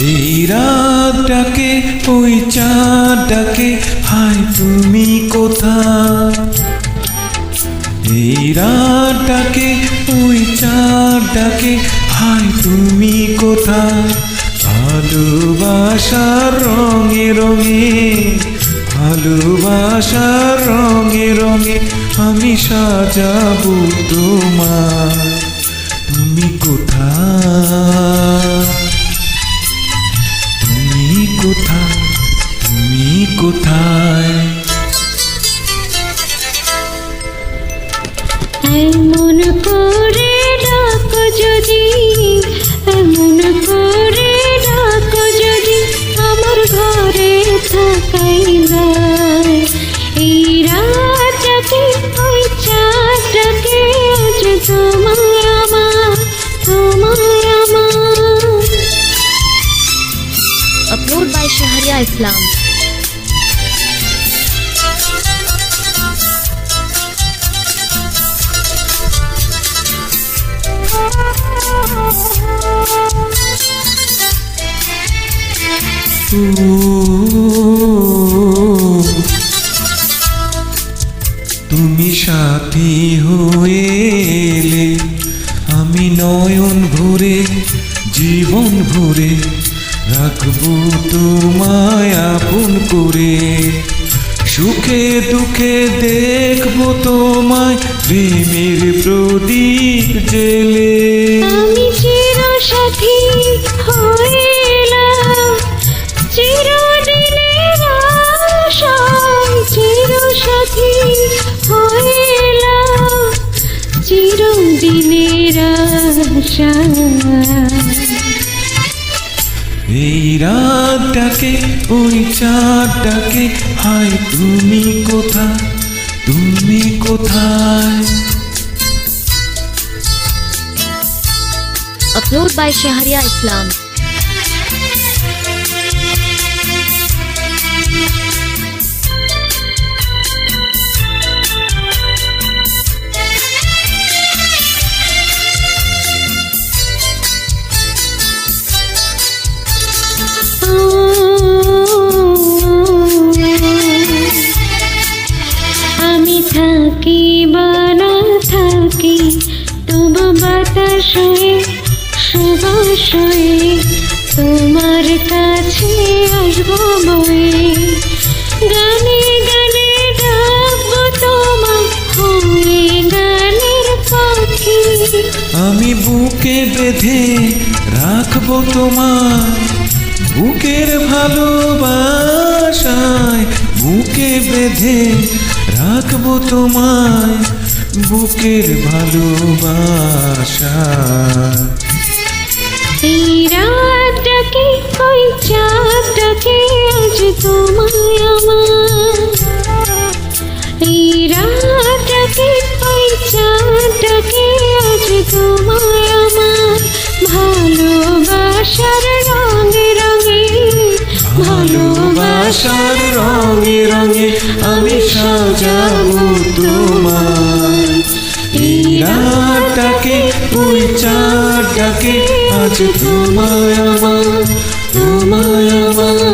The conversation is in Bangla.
রাতটাকে ওই চাঁদ ডাকে, হায় তুমি কোথায়? এই রাতটাকে ওই চাঁদটাকে হায় তুমি কোথায়? ভালোবাসার রঙে রঙে ভালোবাসার রঙে রঙে, আমি সাজাবো তোমার কোথায়? এমন করে ডাক যদি এমন করে ডাক যদি আমার ঘরে থাকাই যায়। এই রাতটাকে ওই চাঁদটাকে আজ তোমার আমার তোমার আমার। অপূর্বায় শাহরিয়া ইসলাম তুমি সাথী হয়ে আমি নয়ন ভরে, জীবন ভরে রাখব তোমায় আপন করে। সুখে দুঃখে দেখব তোমায় প্রেমের প্রদীপ জেলে এই রাতটাকে ওই চাঁদটাকে হায় তুমি কোথা তুমি কোথায়? Upload by Shahriya Islam হয়ে সুবাস হয়ে তোমার কাছে আসব বয়ে গানে গানে ডাকবো তোমার হয়ে গানের পাখি। আমি বুকে বেঁধে রাখব তোমার বুকের ভালোবাসায়। বুকে বেঁধে রাখব তোমায় বুকের ভালোবাসায় এই রাতটাকে ওই চাঁদটাকে আজ তোমায় আমার। এই রাতটাকে ওই চাঁদটাকে আজ তোমায় আমার। ভালোবাসার রঙে রঙে ভালোবাসার রঙে রঙে আমি ডাকে ওই চার ডাকে আজ তোমায় আমার তোমায় আমার।